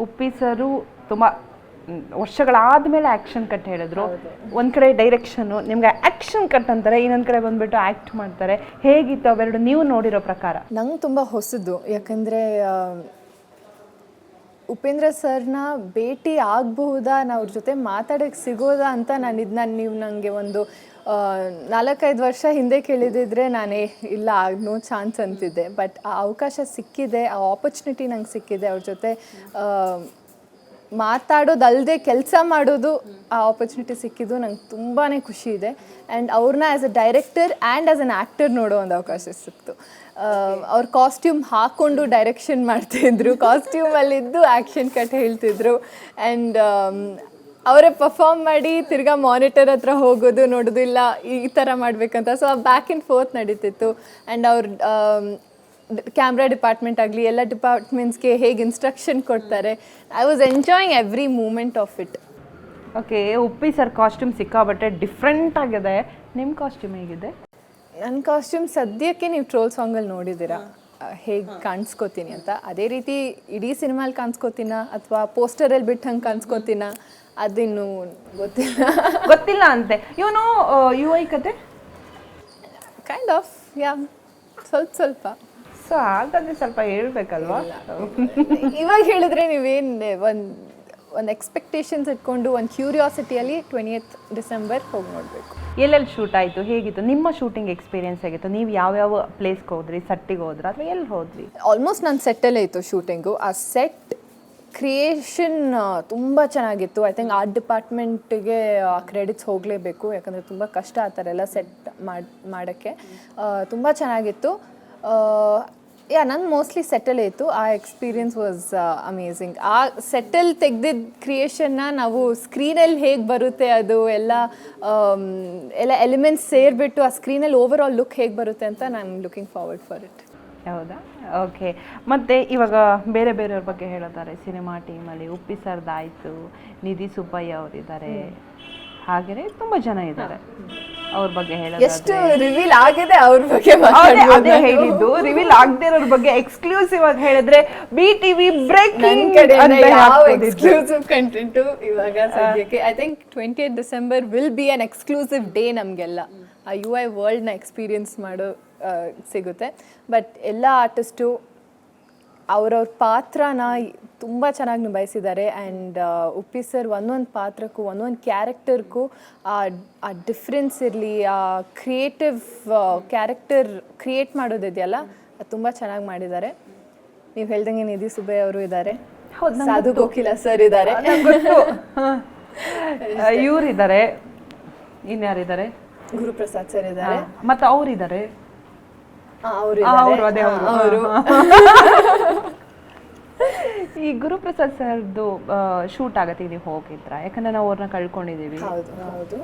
ಉಪ್ಪಿ ಸರು ತುಂಬ ವರ್ಷಗಳಾದ್ಮೇಲೆ action cut ಹೇಳಿದ್ರು. ಒಂದು ಕಡೆ ಡೈರೆಕ್ಷನ್ನು ನಿಮ್ಗೆ ಆ್ಯಕ್ಷನ್ ಕಟ್ ಅಂತಾರೆ ಇನ್ನೊಂದು ಕಡೆ ಬಂದ್ಬಿಟ್ಟು ಆ್ಯಕ್ಟ್ ಮಾಡ್ತಾರೆ. ಹೇಗಿತ್ತು ಅವೆರಡು ನೀವು ನೋಡಿರೋ ಪ್ರಕಾರ? ನಂಗೆ ತುಂಬ ಹೊಸದು. ಯಾಕಂದರೆ ಉಪೇಂದ್ರ ಸರ್ನ ಭೇಟಿ ಆಗಬಹುದಾ? ನಾನು ಅವ್ರ ಜೊತೆ ಮಾತಾಡೋಕ್ಕೆ ಸಿಗೋದಾ ಅಂತ ನಾನು ಇದನ್ನ ನಾನು ನೀವು ನನಗೆ ಒಂದು ನಾಲ್ಕೈದು ವರ್ಷ ಹಿಂದೆ ಕೇಳಿದಿದ್ರೆ ನಾನೇ ಇಲ್ಲ ನೋ ಚಾನ್ಸ್ ಅಂತಿದ್ದೆ. ಬಟ್ ಆ ಅವಕಾಶ ಸಿಕ್ಕಿದೆ, ಆ ಆಪರ್ಚುನಿಟಿ ನಂಗೆ ಸಿಕ್ಕಿದೆ ಅವ್ರ ಜೊತೆ ಮಾತಾಡೋದಲ್ಲದೆ ಕೆಲಸ ಮಾಡೋದು ಆ ಆಪರ್ಚುನಿಟಿ ಸಿಕ್ಕಿದ್ದು ನಂಗೆ ತುಂಬಾ ಖುಷಿ ಇದೆ. ಆ್ಯಂಡ್ ಅವ್ರನ್ನ as a director and as an actor ನೋಡೋ ಒಂದು ಅವಕಾಶ ಸಿಕ್ತು. ಅವ್ರ ಕಾಸ್ಟ್ಯೂಮ್ ಹಾಕ್ಕೊಂಡು ಡೈರೆಕ್ಷನ್ ಮಾಡ್ತಿದ್ರು ಕಾಸ್ಟ್ಯೂಮಲ್ಲಿದ್ದು ಆ್ಯಕ್ಷನ್ ಕಟ್ ಹೇಳ್ತಿದ್ರು. ಆ್ಯಂಡ್ ಅವರೇ ಪರ್ಫಾರ್ಮ್ ಮಾಡಿ ತಿರ್ಗಾ ಮಾನಿಟರ್ ಹತ್ರ ಹೋಗೋದು ನೋಡೋದು ಇಲ್ಲ ಈ ಥರ ಮಾಡಬೇಕಂತ. ಸೊ ಬ್ಯಾಕ್ ಆ್ಯಂಡ್ ಫೋರ್ತ್ ನಡೀತಿತ್ತು. ಆ್ಯಂಡ್ ಅವ್ರ ಕ್ಯಾಮ್ರಾ ಡಿಪಾರ್ಟ್ಮೆಂಟ್ ಆಗಲಿ ಎಲ್ಲ ಡಿಪಾರ್ಟ್ಮೆಂಟ್ಸ್ಗೆ ಹೇಗೆ ಇನ್ಸ್ಟ್ರಕ್ಷನ್ ಕೊಡ್ತಾರೆ. I was enjoying every moment of it okay Uppi sir costume ಸಿಕ್ಕಾಬಟ್ಟೆ ಡಿಫ್ರೆಂಟ್ ಆಗಿದೆ. ನಿಮ್ಮ ಕಾಸ್ಟ್ಯೂಮ್ ಹೇಗಿದೆ? ನನ್ನ ಕಾಸ್ಟ್ಯೂಮ್ ಸದ್ಯಕ್ಕೆ ನೀವು ಟ್ರೋಲ್ ಸಾಂಗಲ್ಲಿ ನೋಡಿದ್ದೀರಾ. ಹೇಗೆ ಕಾಣಿಸ್ಕೋತೀನಿ ಅಂತ. ಅದೇ ರೀತಿ ಇಡೀ ಸಿನಿಮಾಲಿ ಕಾಣಿಸ್ಕೋತೀನ? ಅಥವಾ ಪೋಸ್ಟರಲ್ಲಿ ಬಿಟ್ಟು ಹಂಗೆ ಕಾಣಿಸ್ಕೋತೀನ? ಅದಿನ್ನು ಗೊತ್ತಿಲ್ಲ. ಗೊತ್ತಿಲ್ಲ ಅಂತೆ. ಇವನು ಯು ಐ ಕತೆ ಕೈಂಡ್ ಆಫ್ ಯಾ ಸ್ವಲ್ಪ ಸ್ವಲ್ಪ. ಸೊ ಹಾಗಾದ್ರೆ ಸ್ವಲ್ಪ ಹೇಳ್ಬೇಕಲ್ವಾ? ಇವಾಗ ಹೇಳಿದ್ರೆ ನೀವೇನು ಒಂದು ಒಂದು ಎಕ್ಸ್ಪೆಕ್ಟೇಷನ್ಸ್ ಇಟ್ಕೊಂಡು ಒಂದು ಕ್ಯೂರಿಯಾಸಿಟಿಯಲ್ಲಿ ಟ್ವೆಂಟಿಯತ್ ಡಿಸೆಂಬರ್ ಹೋಗಿ ನೋಡಬೇಕು. ಎಲ್ಲೆಲ್ಲಿ ಶೂಟ್ ಆಯಿತು ಹೇಗಿತ್ತು? ನಿಮ್ಮ ಶೂಟಿಂಗ್ ಎಕ್ಸ್ಪೀರಿಯನ್ಸ್ ಹೇಗಿತ್ತು? ನೀವು ಯಾವ್ಯಾವ ಪ್ಲೇಸ್ಗೆ ಹೋದ್ರಿ ಸೆಟ್ಟಿಗೆ ಹೋದ್ರ ಅಥವಾ ಎಲ್ಲಿ ಹೋದ್ರಿ? ಆಲ್ಮೋಸ್ಟ್ ನನ್ನ ಸೆಟ್ಟಲ್ಲೇ ಇತ್ತು ಶೂಟಿಂಗು ಆ ಸೆಟ್ ಕ್ರಿಯೇಷನ್ ತುಂಬ ಚೆನ್ನಾಗಿತ್ತು. ಐ ಥಿಂಕ್ ಆರ್ಟ್ ಡಿಪಾರ್ಟ್ಮೆಂಟಿಗೆ ಕ್ರೆಡಿಟ್ಸ್ ಹೋಗಲೇಬೇಕು. ಯಾಕಂದರೆ ತುಂಬ ಕಷ್ಟ ಆ ಥರ ಎಲ್ಲ ಸೆಟ್ ಮಾಡಿ ಮಾಡೋಕ್ಕೆ. ತುಂಬ ಚೆನ್ನಾಗಿತ್ತು. ಯಾ ನನ್ನ ಮೋಸ್ಟ್ಲಿ ಸೆಟಲ್ ಆಯಿತು ಆ ಎಕ್ಸ್ಪೀರಿಯನ್ಸ್ ವಾಸ್ ಅಮೇಝಿಂಗ್ ಆ ಸೆಟಲ್ ತೆಗೆದಿದ್ದ ಕ್ರಿಯೇಷನ್ನ ನಾವು ಸ್ಕ್ರೀನಲ್ಲಿ ಹೇಗೆ ಬರುತ್ತೆ ಅದು ಎಲ್ಲ ಆಮ್, ಎಲ್ಲ ಎಲಿಮೆಂಟ್ಸ್ ಸೇರಿಬಿಟ್ಟು ಆ ಸ್ಕ್ರೀನಲ್ಲಿ ಓವರ್ ಆಲ್ ಲುಕ್ ಹೇಗೆ ಬರುತ್ತೆ ಅಂತ ನಾನು ಲುಕಿಂಗ್ ಫಾರ್ವರ್ಡ್ ಫಾರ್ ಇಟ್ ಹೌದಾ? ಓಕೆ ಮತ್ತು ಇವಾಗ ಬೇರೆ ಬೇರೆಯವ್ರ ಬಗ್ಗೆ ಹೇಳೋದಾರೆ ಸಿನಿಮಾ ಟೀಮಲ್ಲಿ ಉಪ್ಪಿ ಸರ್ದಾಯಿತು ನಿಧಿ ಸುಬ್ಬಯ್ಯ ಅವರಿದ್ದಾರೆ. ಹಾಗೆಯೇ ತುಂಬ ಜನ ಇದ್ದಾರೆ. ಅವ್ರ ಬಗ್ಗೆ ಎಷ್ಟು ರಿವೀಲ್ ಆಗಿದೆ ಅವ್ರ ಬಗ್ಗೆ ಅದೇ. ಹೇಳಿದ್ದು ರಿವೀಲ್ ಆಗದೆ ಇರೋರ ಬಗ್ಗೆ ಎಕ್ಸ್ಕ್ಲೂಸಿವ್ ಆಗಿ ಹೇಳಿದ್ರೆ ಬಿ ಟಿವಿ ನನ್ ಬ್ರೇಕಿಂಗ್ ಕಡೆ ಯಾವ ಎಕ್ಸ್ಕ್ಲೂಸಿವ್ ಕಂಟೆಂಟ್ ಇವಾಗ ಸದ್ಯಕ್ಕೆ? I think twenty eight December will be an exclusive day ನಮಗೆಲ್ಲ. ಆ ಯು ಐ ವರ್ಲ್ಡ್ನ ಎಕ್ಸ್ಪೀರಿಯನ್ಸ್ ಮಾಡೋ ಆ, ಸಿಗುತ್ತೆ. ಬಟ್ ಎಲ್ಲ ಆರ್ಟಿಸ್ಟು ಅವ್ರವ್ರ ಪಾತ್ರನ ತುಂಬ ಚೆನ್ನಾಗಿ ನಿಭಾಯಿಸಿದ್ದಾರೆ. ಆ್ಯಂಡ್ ಉಪ್ಪಿ ಸರ್ ಒಂದೊಂದು ಪಾತ್ರಕ್ಕೂ ಒಂದೊಂದು ಕ್ಯಾರೆಕ್ಟರ್ಗೂ ಆ ಡಿಫ್ರೆನ್ಸ್ ಇರಲಿ ಆ ಕ್ರಿಯೇಟಿವ್ ಕ್ಯಾರೆಕ್ಟರ್ ಕ್ರಿಯೇಟ್ ಮಾಡೋದಿದೆಯಲ್ಲ ಅದು ತುಂಬ ಚೆನ್ನಾಗಿ ಮಾಡಿದ್ದಾರೆ. ನೀವು ಹೇಳ್ದಂಗೆ ನಿಧಿ ಸುಬ್ಬೆ ಅವರು ಇದ್ದಾರೆ. ಸಾಧು ಗೋಕಿಲ ಸರ್ ಇದ್ದಾರೆ. ಇವರಿದ್ದಾರೆ. ಇನ್ಯಾರಿದ್ದಾರೆ? ಗುರುಪ್ರಸಾದ್ ಸರ್ ಇದ್ದಾರೆ. ಮತ್ತೆ ಅವರಿದ್ದಾರೆ. ಅವ್ರು. ಅವರು. ಈ ಗುರುಪ್ರಸಾದ್ ಸರ್ದು ಶೂಟ್ ಆಗತ್ತೆ ನೀವು ಹೋಗಿದ್ರ? ಯಾಕಂದ್ರೆ ನಾವು ಅವ್ರನ್ನ ಕಳ್ಕೊಂಡಿದೀವಿ. ಹೌದು ಹೌದು.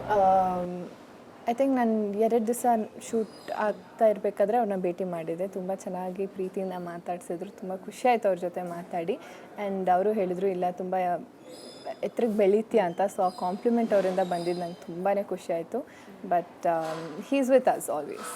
ಐ ಥಿಂಕ್ ನಾನು ಎರಡು ದಿವಸ ಶೂಟ್ ಆಗ್ತಾ ಇರಬೇಕಾದ್ರೆ ಅವ್ರನ್ನ ಭೇಟಿ ಮಾಡಿದೆ. ತುಂಬ ಚೆನ್ನಾಗಿ ಪ್ರೀತಿಯಿಂದ ಮಾತಾಡ್ಸಿದ್ರು. ತುಂಬ ಖುಷಿ ಆಯಿತು ಅವ್ರ ಜೊತೆ ಮಾತಾಡಿ. ಆ್ಯಂಡ್ ಅವರು ಹೇಳಿದರು, ಇಲ್ಲ, ತುಂಬ ಎತ್ತರಕ್ಕೆ ಬೆಳೀತೀಯ ಅಂತ. ಸೊ ಆ ಕಾಂಪ್ಲಿಮೆಂಟ್ ಅವರಿಂದ ಬಂದಿದ್ದು ನಂಗೆ ತುಂಬಾ ಖುಷಿ ಆಯಿತು. But he's with us always